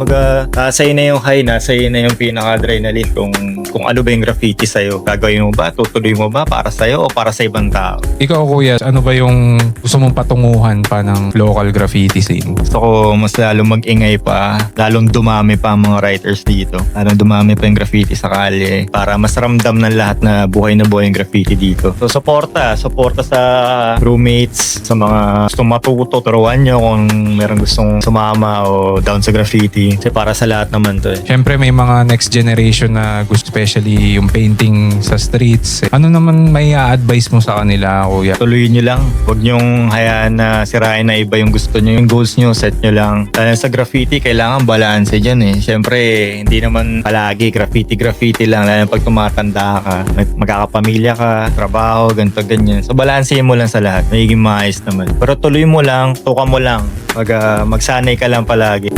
Maga, nasa iyo na yung high, nasa iyo na yung pinaka-adrenaline kung, kung ano ba yung graffiti sa'yo. Gagawin mo ba? Tutuloy mo ba? Para sa'yo o para sa ibang tao? Ikaw kuya, ano ba yung gusto mong patunguhan pa ng local graffiti scene? Gusto ko mas lalong mag-ingay pa, lalong dumami pa ang mga writers dito. Lalong dumami pa yung graffiti sa kalye para mas ramdam ng lahat na buhay na buhay yung graffiti dito. So, suporta. Suporta sa roommates, sa mga gustong matuto, turuan nyo kung meron gustong sumama o down sa graffiti. Kasi para sa lahat naman to eh. Siyempre may mga next generation na gusto especially yung painting sa streets. Ano naman may advice mo sa kanila kuya? Tuloy nyo lang. Huwag nyong hayaan na sirain na iba yung gusto nyo. Yung goals nyo, set nyo lang. Dahil sa graffiti, kailangan balance dyan eh. Siyempre, hindi naman palagi graffiti-graffiti lang. Lalo pag tumatanda ka, mag- magkakapamilya ka, trabaho, ganito, ganyan. So, balansehin mo lang sa lahat. Magiging maayos naman. Pero tuloy mo lang, tuka mo lang. Mag, ah, magsanay ka lang palagi.